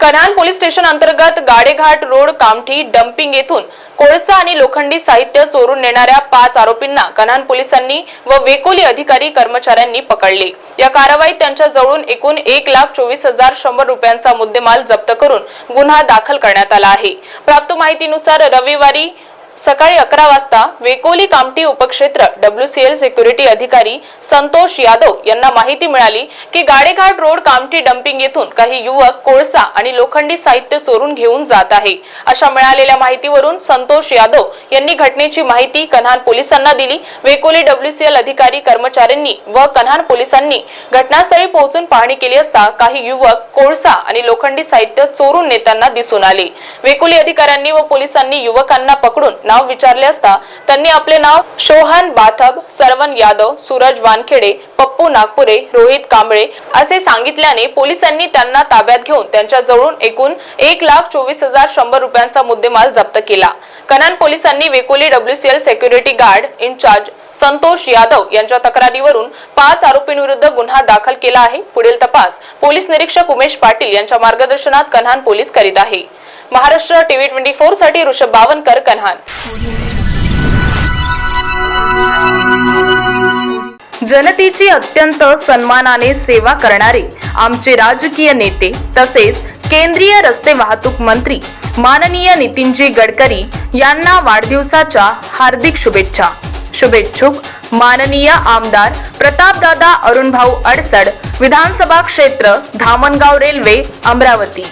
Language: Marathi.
कन्हान पोलीस स्टेशन अंतर्गत गाडेघाट रोड कामठी डम्पिंग येथून कोळसा आणि लोखंडी साहित्य चोरून नेणाऱ्या पाच आरोपींना कन्हान पोलिसांनी व वेकोली अधिकारी कर्मचाऱ्यांनी पकडले. या कारवाईत त्यांच्या जवळून एकूण एक लाख चोवीस हजार शंभर रुपयांचा मुद्देमाल जप्त करून गुन्हा दाखल करण्यात आला आहे. प्राप्त माहितीनुसार रविवारी सकाळी अकरा वाजता वेकोली कामठी उपक्षेत्र डब्ल्यूसीएल सिक्युरिटी अधिकारी संतोष यादव यांना माहिती मिळाली की गाडेघाट रोड कामठी डम्पिंग येथून काही युवक कोळसा आणि लोखंडी साहित्य चोरून घेऊन जात आहे. अशा मिळालेल्या माहितीवरून संतोष यादव यांनी घटनेची माहिती कन्हान पोलिसांना दिली. वेकोली डब्ल्यूसीएल अधिकारी कर्मचाऱ्यांनी व कन्हान पोलिसांनी घटनास्थळी पोहोचून पाहणी केली असता काही युवक कोळसा आणि लोखंडी साहित्य चोरून नेताना दिसून आले. वेकोली अधिकाऱ्यांनी व पोलिसांनी युवकांना पकडून नाव विचारले असता त्यांनी आपले नाव शोहन बाथब सरवन यादव सूरज वानखेडे पप्पू नागपुरे रोहित कांबळे असे सांगितल्याने पोलिसांनी त्यांना ताब्यात घेऊन त्यांच्या जवळून एकूण एक लाख चोवीस हजार शंभर रुपयांचा मुद्देमाल जप्त केला. कनान पोलिसांनी Vekoli WCL security guard incharge Santosh Yadav यांच्या तक्रारीवरून पाच आरोपींविरुद्ध गुन्हा दाखल केला आहे. पुढील तपास पोलीस निरीक्षक उमेश पाटील यांच्या मार्गदर्शनात कन्हान पोलीस करीत आहे. महाराष्ट्र टीव्ही ट्वेंटी फोरसाठी ऋषभ बावनकर कन्हान. जनतेची अत्यंत सन्मानाने सेवा करणारे आमचे राजकीय नेते तसेच केंद्रीय रस्ते वाहतूक मंत्री माननीय नितीनजी गडकरी यांना वाढदिवसाच्या हार्दिक शुभेच्छा. शुभेच्छुक माननीय आमदार प्रतापदादा अरुणभाऊ अडसड विधानसभा क्षेत्र धामणगाव रेल्वे अमरावती.